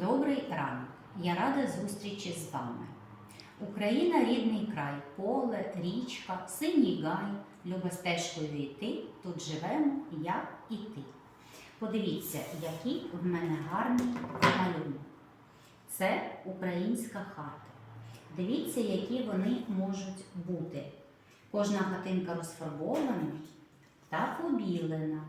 Добрий ранок! Я рада зустрічі з вами. Україна рідний край, поле, річка, синій гай, люба стежкою йти, тут живемо я і ти. Подивіться, який в мене гарний малюнок. Це українська хата. Дивіться, які вони можуть бути. Кожна хатинка розфарбована та побілена.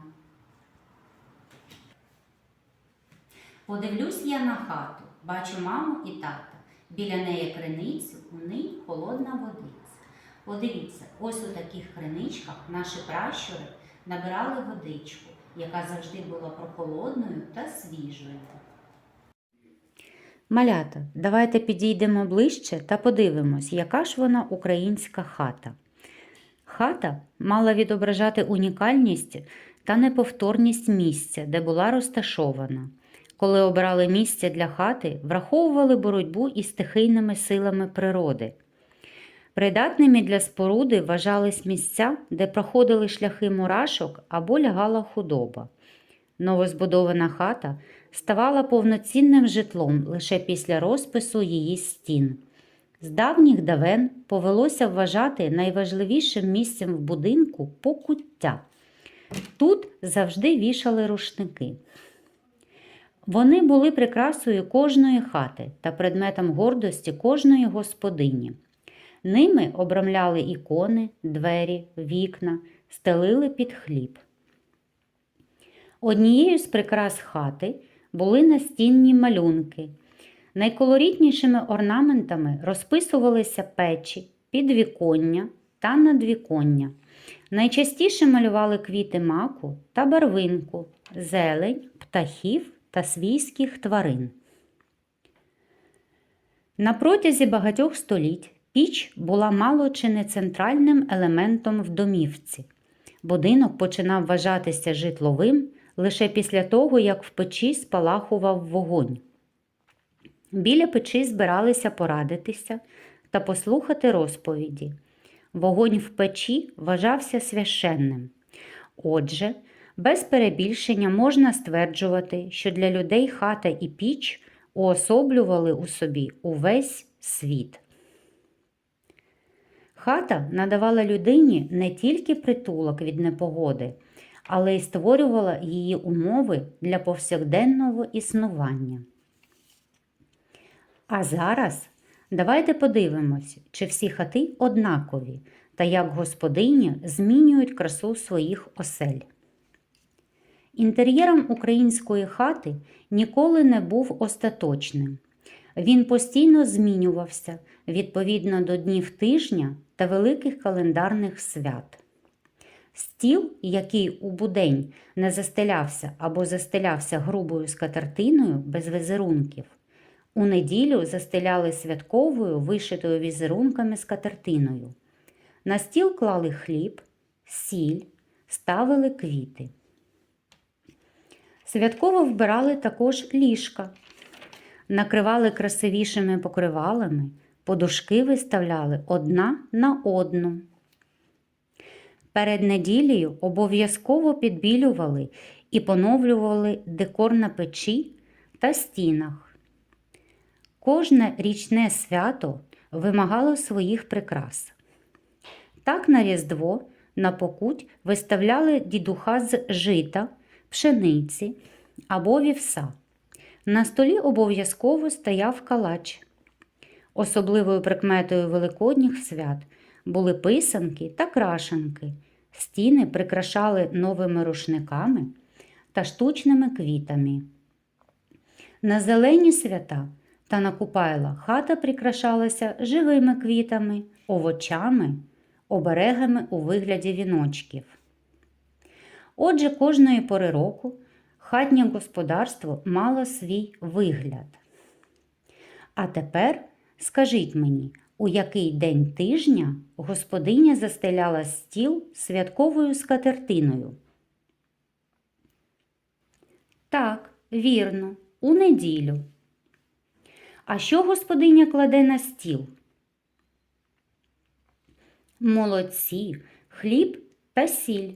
Подивлюсь я на хату, бачу маму і тата. Біля неї криницю, у ній холодна водиця. Подивіться, ось у таких криничках наші пращури набирали водичку, яка завжди була прохолодною та свіжою. Малята, давайте підійдемо ближче та подивимось, яка ж вона українська хата. Хата мала відображати унікальність та неповторність місця, де була розташована. Коли обирали місце для хати, враховували боротьбу із стихійними силами природи. Придатними для споруди вважались місця, де проходили шляхи мурашок або лягала худоба. Новозбудована хата ставала повноцінним житлом лише після розпису її стін. З давніх давен повелося вважати найважливішим місцем в будинку покуття. Тут завжди вішали рушники. Вони були прикрасою кожної хати та предметом гордості кожної господині. Ними обрамляли ікони, двері, вікна, стелили під хліб. Однією з прикрас хати були настінні малюнки. Найколорітнішими орнаментами розписувалися печі, підвіконня та надвіконня. Найчастіше малювали квіти маку та барвинку, зелень, птахів та свійських тварин. На протязі багатьох століть піч була мало чи не центральним елементом в домівці. Будинок починав вважатися житловим лише після того, як в печі спалахував вогонь. Біля печі збиралися порадитися та послухати розповіді. Вогонь в печі вважався священним. Отже, без перебільшення можна стверджувати, що для людей хата і піч уособлювали у собі увесь світ. Хата надавала людині не тільки притулок від непогоди, але й створювала її умови для повсякденного існування. А зараз давайте подивимось, чи всі хати однакові та як господині змінюють красу своїх осель. Інтер'єром української хати ніколи не був остаточним. Він постійно змінювався відповідно до днів тижня та великих календарних свят. Стіл, який у будень не застелявся або застелявся грубою скатертиною без візерунків, у неділю застеляли святковою, вишитою візерунками скатертиною. На стіл клали хліб, сіль, ставили квіти. Святково вбирали також ліжка, накривали красивішими покривалами, подушки виставляли одна на одну. Перед неділею обов'язково підбілювали і поновлювали декор на печі та стінах. Кожне річне свято вимагало своїх прикрас. Так на Різдво на покуть виставляли дідуха з жита, пшениці або вівса. На столі обов'язково стояв калач. Особливою прикметою великодніх свят були писанки та крашенки. Стіни прикрашали новими рушниками та штучними квітами. На зелені свята та на купайла хата прикрашалася живими квітами, овочами, оберегами у вигляді віночків. Отже, кожної пори року хатнє господарство мало свій вигляд. А тепер скажіть мені, у який день тижня господиня застеляла стіл святковою скатертиною? Так, вірно, у неділю. А що господиня кладе на стіл? Молодці, хліб та сіль.